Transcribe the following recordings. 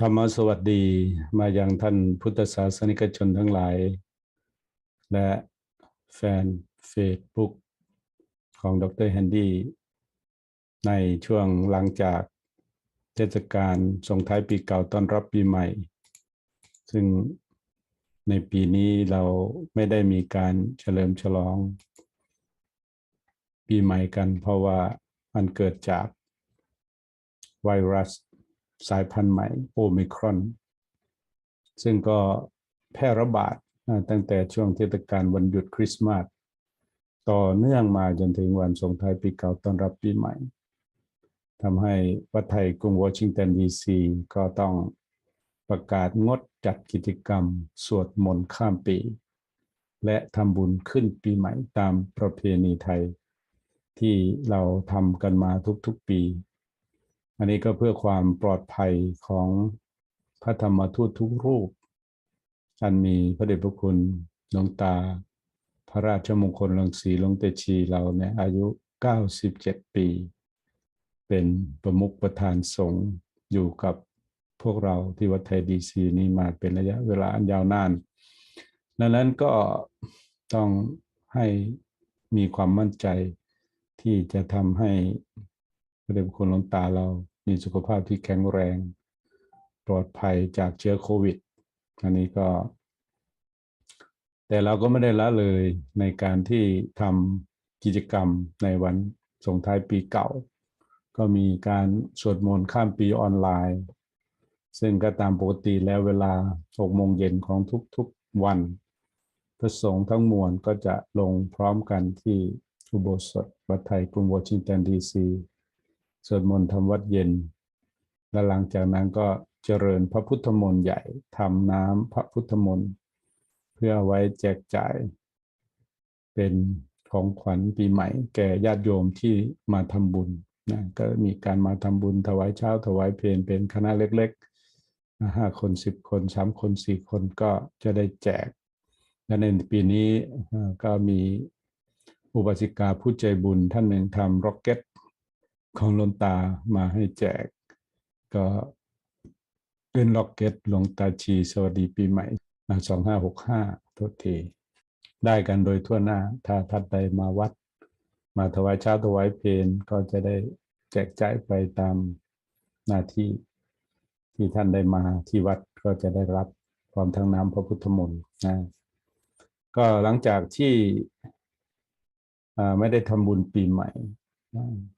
ธรรมสวัสดีมายังท่านพุทธศาสนิกชนทั้งหลาย และแฟนเฟซบุ๊กของดรแฮนดี้ในช่วงหลังจากเทศกาลส่งท้ายปีเก่าต้อนรับปีใหม่ ซึ่งในปีนี้เราไม่ได้มีการเฉลิมฉลอง ปีใหม่กันเพราะว่า มันเกิดจากไวรัสสายพันธุ์ใหม่โอมิครอน ซึ่งก็แพร่ระบาดตั้งแต่ช่วงเทศกาลวันหยุดคริสต์มาสต่อเนื่องมาจนถึงวันสงท้ายปีเก่าต้อนรับปีใหม่ทำให้วัดไทยกรุงวอชิงตันดีซีก็ต้องประกาศงดจัดกิจกรรม สวดมนต์ข้ามปี และทำบุญขึ้นปีใหม่ตามประเพณีไทย ที่เราทำกันมาทุกๆปี อันนี้ก็เพื่อความปลอดภัยของพระธรรมทูตทุกรูป อันมีพระเดชพระคุณหลวงตา พระราชมงคลลังสีหลวงเตชีเราเนี่ยอายุ 97 ปี เป็นประมุขประธานสงฆ์อยู่กับพวกเราที่วัดไทยดีซีนี้มาเป็นระยะเวลาอันยาวนานดังนั้นก็ต้องให้มีความมั่นใจ ที่จะทำให้พระเดชพระคุณหลวงตาเรามีสุขภาพที่แข็งแรงปลอดภัยจากเชื้อโควิด อันนี้ก็ แต่เราก็ไม่ได้ละเลยในการที่ทำกิจกรรมในวันส่งท้ายปีเก่า ก็มีการสวดมนต์ข้ามปีออนไลน์ ซึ่งก็ตามปกติแล้วเวลา6โมงเย็นของทุกๆวัน พระสงฆ์ทั้งมวลก็จะลงพร้อมกันที่ อุโบสถวัดไทยกรุงวอชิงตันดีซีสวดมนต์ทำวัดเย็น และหลังจากนั้นก็เจริญพระพุทธมนต์ใหญ่ทำน้ำพระพุทธมนต์เพื่อไว้แจกจ่าย เป็นของขวัญปีใหม่ แก่ญาติโยมที่มาทำบุญนะก็มีการมาทำบุญถวายเช้าถวายเพลเป็นคณะเล็กๆห้าคนสิบคนสามคนสี่คนก็จะได้แจกและในปีนี้ก็มี อุบาสิกาผู้ใจบุญท่านหนึ่งทำร็อกเก็ตของหลวงตามาให้แจก ก็เป็นร็อกเก็ตหลวงตาชีสวัสดีปีใหม่สองห้าหกห้าโทษทีได้กันโดยทั่วหน้า ถ้าท่านใดมาวัด มาถวายเช้าถวายเพลก็จะได้แจกจ่ายไปตามหน้าที่ที่ท่านได้มาที่วัดก็จะได้รับพร้อมทั้งน้ำพระพุทธมนต์นะก็หลังจากที่ ไม่ได้ทำบุญปีใหม่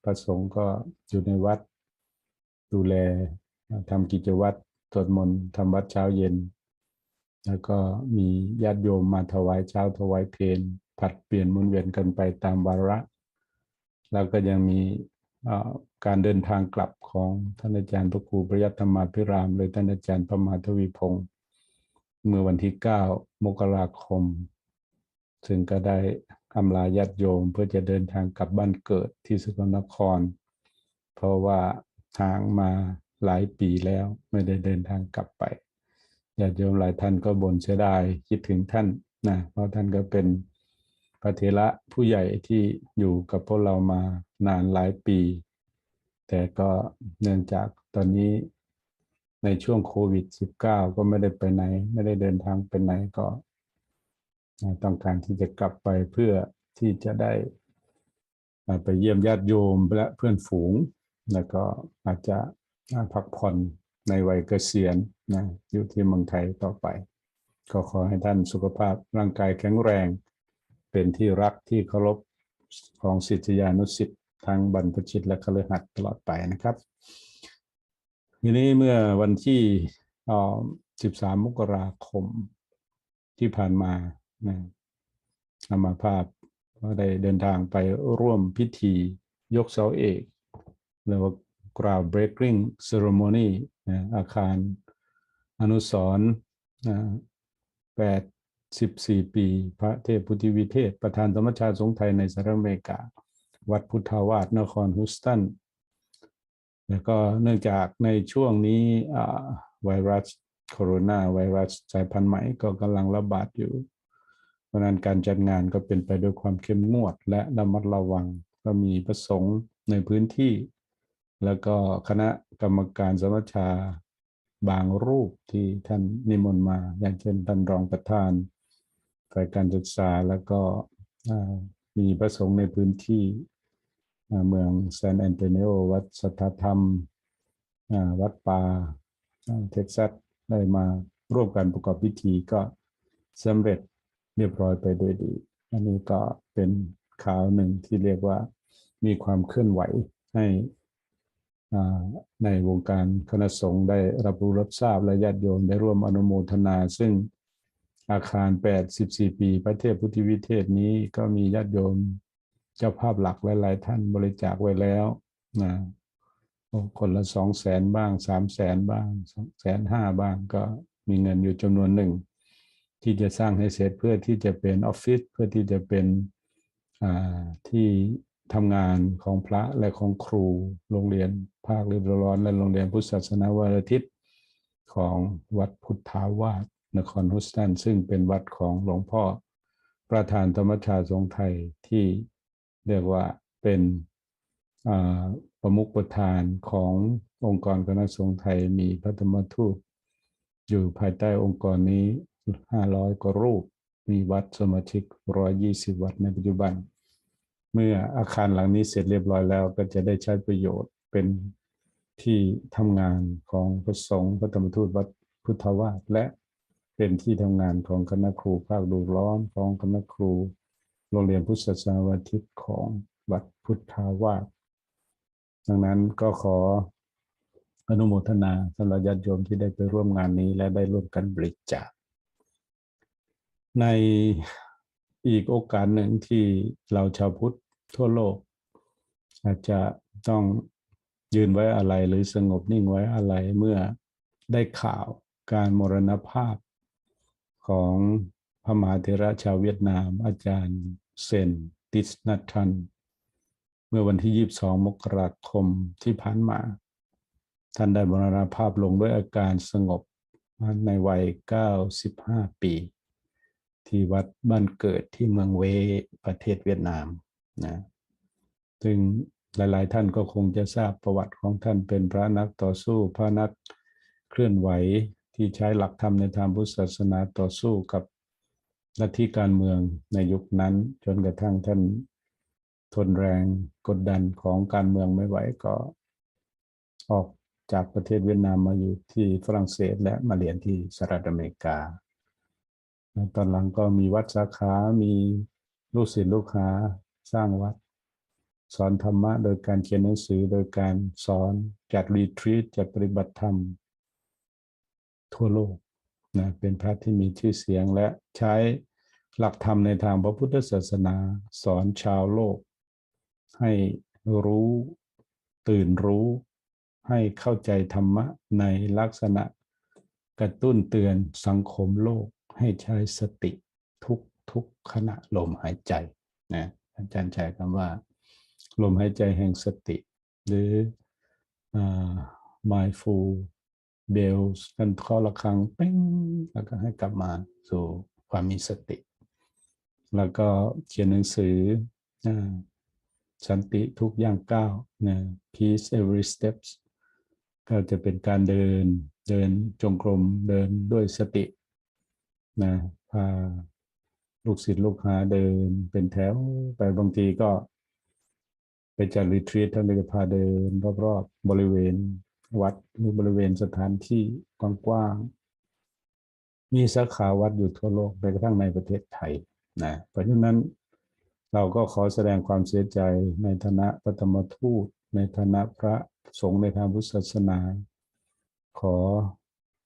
พระสงฆ์ก็อยู่ในวัดดูแลทำกิจวัตรสวดมนต์ทำวัดเช้าเย็น แล้วก็มีญาติโยมมาถวายเช้าถวายเพลผัดเปลี่ยนมุนเวียนกันไปตามวาระ แล้วก็ยังมีการเดินทางกลับของท่านอาจารย์พระครูประยัตธรรมาภิรามเลยท่านอาจารย์พระมาทวีพงศ์เมื่อวันที่ 9 มกราคมซึ่งก็ได้ อำลาญาติโยมเพื่อจะเดินทางกลับบ้านเกิดที่สกลนคร เพราะว่าทางมาหลายปีแล้วไม่ได้เดินทางกลับไปญาติโยมหลายท่านก็บ่นเสียดายคิดถึงท่านนะเพราะท่านก็เป็นพระเถระผู้ใหญ่ที่อยู่กับพวกเรามานานหลายปี แต่ก็เนื่องจากตอนนี้ในช่วงโควิด -19 ก็ไม่ได้ไปไหน ไม่ได้เดินทางไปไหนก็ ต้องการที่จะกลับไปเพื่อที่จะได้ไปเยี่ยมญาติโยมและเพื่อนฝูง แล้วก็อาจจะพักผ่อนในวัยเกษียณนะอยู่ที่เมืองไทยต่อไป ก็ขอให้ท่านสุขภาพร่างกายแข็งแรง เป็นที่รักที่เคารพของศิษยานุศิษย์ทั้งบรรพชิตและคฤหัสถ์ตลอดไปนะครับ ทีนี้เมื่อวันที่ 13 มกราคมที่ผ่านมา อามาภาพก็ได้เดินทางไปร่วมพิธียกเสาเอกเรียกว่า ground breaking ceremony นะอาคารอนุสรณ์นะ84ปี พระเทพพุทธิวิเทศ ประธานธรรมชาติสงฆ์ไทยในสหรัฐอเมริกา วัดพุทธาวาสนครฮูสตัน แล้วก็เนื่องจากในช่วงนี้อ่าไวรัสโคโรนาไวรัสสายพันธุ์ใหม่ก็กำลังระบาดอยู่ เพราะนั้นการจัดงานก็เป็นไปด้วยความเข้มงวด และระมัดระวังก็มีประสงค์ในพื้นที่ แล้วก็คณะกรรมการสมัชชาบางรูปที่ท่านนิมนต์มา อย่างเช่นท่านรองประธานฝ่ายการศึกษาแล้วก็มีพระสงฆ์ในพื้นที่เมืองซนแอนโตนิโอวัดสัทธธรรมวัดป่าอ่าเท็กซัสได้มาร่วมกันประกอบพิธีก็สำเร็จ เรียบร้อยไปด้วยดี อันนี้ก็เป็นข่าวหนึ่งที่เรียกว่ามีความเคลื่อนไหวให้ในวงการคณะสงฆ์ได้รับรู้รับทราบและญาติโยมได้ร่วมอนุโมทนา ซึ่งอาคาร 84 ปีพระเทพพุทธวิเทศนี้ก็มีญาติโยมเจ้าภาพหลักหลาย ๆ ท่านบริจาคไว้แล้วนะคนละสองแสนบ้างสามแสนบ้างสองแสนห้าบ้างก็มีเงินอยู่จำนวนหนึ่ง ที่จะสร้างให้เสร็จเพื่อที่จะเป็นออฟฟิศเพื่อที่จะเป็นที่ทำงานของพระและของครูโรงเรียนภาคฤดูร้อน และโรงเรียนพุทธศาสนาวันอาทิตย์ของวัดพุทธาวาสนครฮุสตัน ซึ่งเป็นวัดของหลวงพ่อ ประธานธรรมชาติทรงไทยที่เรียกว่าเป็นประมุขประธานขององค์กรคณะสงฆ์ไทยมีพระธรรมทูตอยู่ภายใต้องค์กรนี้ 500กว่ารูปมีวัดสมาชิก120วัดในปัจจุบัน เมื่ออาคารหลังนี้เสร็จเรียบร้อยแล้วก็จะได้ใช้ประโยชน์เป็นที่ทำงานของพระสงฆ์พระธรรมทูตวัดพุทธวาสและเป็นที่ทำงานของคณะครูภาคดูร้อนของคณะครู โรงเรียนพุทธศาสนาวันอาทิตของวัดพุทธาวาสดังนั้นก็ขออนุโมทนาสำหรับญาติโยมที่ได้ไปร่วมงานนี้และได้ร่วมกันบริจาค ในอีกโอกาสหนึ่งที่เราชาวพุทธทั่วโลก อาจจะต้องยืนไว้อะไรหรือสงบนิ่งไว้อะไรเมื่อได้ข่าวการมรณภาพของพระมหาเถระชาวเวียดนาม อาจารย์เซนติสนัททัน เมื่อวันที่ 22 มกราคมที่ผ่านมา ท่านได้มรณภาพลงด้วยอาการสงบในวัย 95 ปี ที่วัดบ้านเกิดที่เมืองเวประเทศเวียดนามนะซึ่งหลาย ๆ ท่านก็คงจะทราบประวัติของท่านเป็นพระนักต่อสู้ พระนักเคลื่อนไหวที่ใช้หลักธรรมในทางพุทธศาสนาต่อสู้กับลัทธิการเมืองในยุคนั้น จนกระทั่งท่านทนแรงกดดันของการเมืองไม่ไหวก็ออกจากประเทศเวียดนามมาอยู่ที่ฝรั่งเศสและมาเรียนที่สหรัฐอเมริกา ตอนหลังก็มีวัดสาขา มีลูกศิษย์ลูกหาสร้างวัด สอนธรรมะ โดยการเขียนหนังสือโดยการสอนจัดรีทรีตจัดปฏิบัติธรรม ทั่วโลกนะเป็นพระที่มีชื่อเสียงและใช้หลักธรรมในทางพระพุทธศาสนาสอนชาวโลก ให้รู้ตื่นรู้ให้เข้าใจธรรมะในลักษณะกระตุ้นเตือนสังคมโลก ให้ใช้สติทุกทุกขณะลมหายใจนะอาจารย์ใช้คำว่า ลมหายใจแห่งสติ หรือ mindful bells กันเคาะระฆังเป้งแล้วก็ให้กลับมาสู่ความมีสติ แล้วก็เขียนหนังสือสันติทุกย่างก้าวนะ peace every steps ก็จะเป็นการเดินเดินจงกรมเดินด้วยสติ นะพาลูกศิษย์ลูกหาเดินเป็นแถวไปบางทีก็ ไปจัดรีทรีตท่านก็จะพาเดินรอบๆบริเวณวัดหรือบริเวณสถานที่กว้างๆมีสาขาวัดอยู่ทั่วโลกไปกระทั่งในประเทศไทยนะเพราะฉะนั้นเราก็ขอแสดงความเสียใจในฐานะพระธรรมทูต ในฐานะพระสงฆ์ในทางพุทธศาสนา ขอ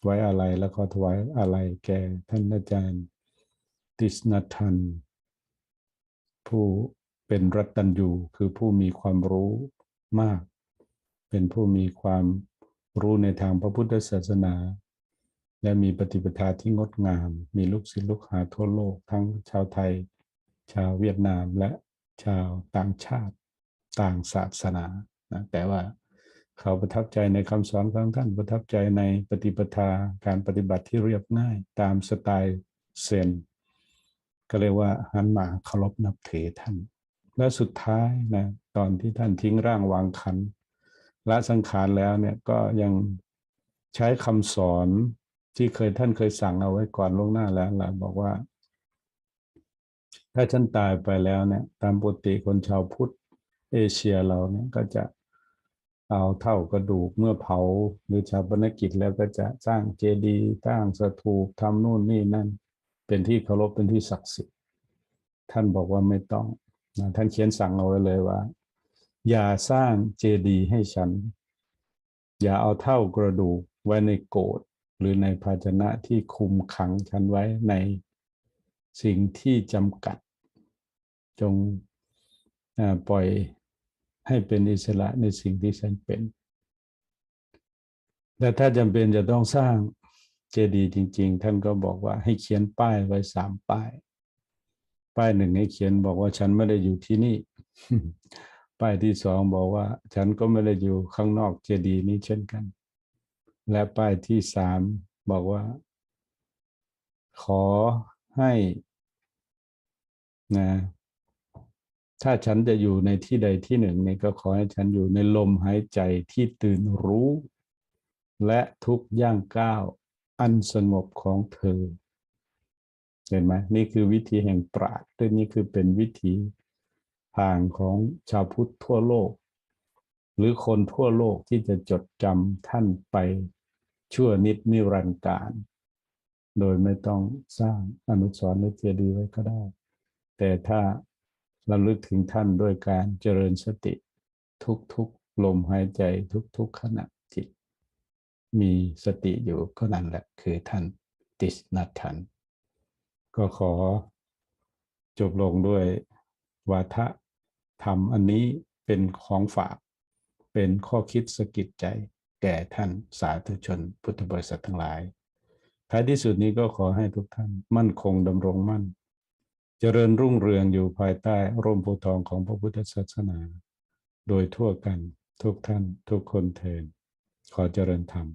ไว้อะไรและขอถวายอะไรแก่ท่านอาจารย์ติสนัทัน ผู้เป็นรัตตัญญูคือผู้มีความรู้มาก เป็นผู้มีความรู้ในทางพระพุทธศาสนา และมีปฏิปทาที่งดงาม มีลูกศิษย์ลูกหาทั่วโลก ทั้งชาวไทย ชาวเวียดนามและชาวต่างชาติต่างศาสนานะแต่ว่า เขาประทับใจในคำสอนของท่านประทับใจในปฏิปทาการปฏิบัติที่เรียบง่ายตามสไตล์เซนก็เรียกว่าหันมาเคารพนับถือท่าน และสุดท้ายนะตอนที่ท่านทิ้งร่างวางขันละสังขารแล้วเนี่ยก็ยังใช้คำสอนที่เคยท่านเคยสั่งเอาไว้ก่อนล่วงหน้าแล้วล่ะบอกว่า ถ้าฉันตายไปแล้วเนี่ย ตามปกติคนชาวพุทธเอเชียเราเนี่ยก็จะ เอาเท่ากระดูกเมื่อเผาหรือชาปนกิจแล้วก็จะสร้างเจดีย์สร้างสถูปทำนู่นนี่นั่น เป็นที่เคารพเป็นที่ศักดิ์สิทธิ์ ท่านบอกว่าไม่ต้องนะท่านเขียนสั่งเอาไว้เลยว่า อย่าสร้างเจดีย์ให้ฉัน อย่าเอาเท่ากระดูกไว้ในโกดหรือในภาชนะที่คุมขังฉันไว้ในสิ่งที่จำกัด จงปล่อย ให้เป็นอิสระในสิ่งที่ฉันเป็นแต่ถ้าจำเป็นจะต้องสร้างเจดีย์จริง ๆ ท่านก็บอกว่าให้เขียนป้ายไว้สามป้าย ป้ายหนึ่งให้เขียนบอกว่าฉันไม่ได้อยู่ที่นี่ ป้ายที่สองบอกว่า ฉันก็ไม่ได้อยู่ข้างนอกเจดีย์นี้เช่นกัน และป้ายที่สามบอกว่า ขอให้นะ ถ้าฉันจะอยู่ในที่ใดที่หนึ่งนี่ก็ขอให้ฉันอยู่ในลมหายใจที่ตื่นรู้ และทุกย่างก้าวอันสงบของเธอ เห็นไหมนี่คือวิธีแห่งปราดและนี่คือเป็นวิธีทางของชาวพุทธทั่วโลก หรือคนทั่วโลกที่จะจดจำท่านไปชั่วนิดนิรันดร์การ โดยไม่ต้องสร้างอนุสรณ์หรือเจดีย์ไว้ก็ได้ แต่ถ้า ราลึกถึงท่านด้วยการเจริญสติ ทุกๆลมหายใจทุกๆขณะจิต มีสติอยู่ก็นั่นแหละคือท่านติสนัทัน ก็ขอจบลงด้วยวาทะธรรมอันนี้เป็นของฝาก เป็นข้อคิดสะกิดใจ แก่ท่านสาธุชนพุทธบริษัททั้งหลาย ท้ายที่สุดนี้ก็ขอให้ทุกท่านมั่นคงดำรงมั่น เจริญรุ่งเรืองอยู่ภายใต้ร่มโพธิ์ทองของพระพุทธศาสนา โดยทั่วกันทุกท่านทุกคนเทินขอเจริญธรรม